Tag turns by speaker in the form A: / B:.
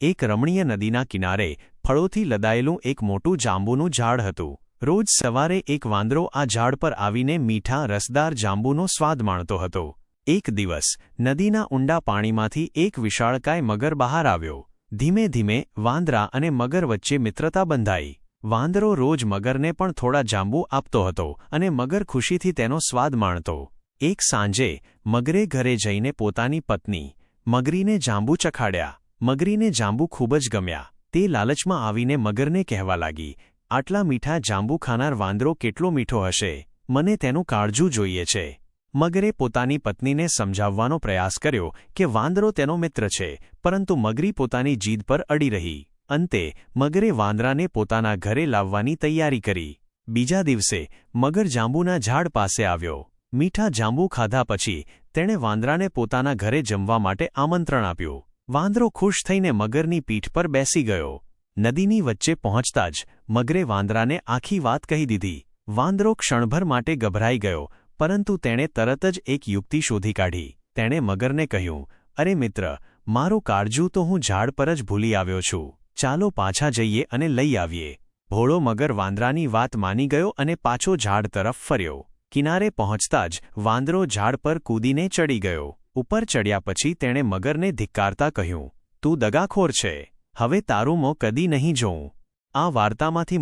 A: એક રમણીય નદીના કિનારે ફળોથી લદાયેલું એક મોટું જાંબુનું ઝાડ હતું. રોજ સવારે એક વાંદરો આ ઝાડ પર આવીને મીઠા, રસદાર જાંબુનો સ્વાદ માણતો હતો. એક દિવસ, નદીના ઊંડા પાણીમાંથી એક વિશાળકાય મગર બહાર આવ્યો. ધીમે ધીમે, વાંદરા અને મગર વચ્ચે મિત્રતા બંધાઈ. વાંદરો રોજ મગરને પણ થોડા જાંબુ આપતો હતો અને મગર ખુશીથી તેનો સ્વાદ માણતો. એક સાંજે, મગરે ઘરે જઈને પોતાની પત્ની, મગરીને જાંબુ ચખાડ્યા. મગરીને જાંબુ ખૂબ જ ગમ્યા. તે લાલચમાં આવીને મગરને કહેવા લાગી, આટલા મીઠા જાંબુ ખાનાર વાંદરો કેટલો મીઠો હશે? મને તેનું કાળજું જોઈએ છે. મગરે પોતાની પત્નીને સમજાવવાનો પ્રયાસ કર્યો કે વાંદરો તેનો મિત્ર છે, પરંતુ મગરી પોતાની જીદ પર અડી રહી. અંતે, મગરે વાંદરાને પોતાના ઘરે લાવવાની તૈયારી કરી. બીજા દિવસે, મગર જાંબુના ઝાડ પાસે આવ્યો. મીઠા જાંબુ ખાધા પછી, તેણે વાંદરાને પોતાના ઘરે જમવા માટે આમંત્રણ આપ્યું. વાંદરો ખુશ થઈને મગરની પીઠ પર બેસી ગયો. નદીની વચ્ચે પહોંચતા જ મગરે વાંદરાને આખી વાત કહી દીધી. વાંદરો ક્ષણભર માટે ગભરાઈ ગયો, પરંતુ તેણે તરત જ એક યુક્તિ શોધી કાઢી. તેણે મગરને કહ્યું, અરે મિત્ર, મારું કાળજું તો હું ઝાડ પર જ ભૂલી આવ્યો છું. ચાલો પાછા જઈએ અને લઈ આવીએ. ભોળો મગર વાંદરાની વાત માની ગયો અને પાછો ઝાડ તરફ ફર્યો. કિનારે પહોંચતા જ વાંદરો ઝાડ પર કૂદીને ચડી ગયો. ઉપર ચડ્યા પછી તેણે મગરને ધિક્કારતા કહ્યું, તું દગાખોર છે. હવે તારું મોં કદી નહીં જોઉં. આ વાર્તામાંથી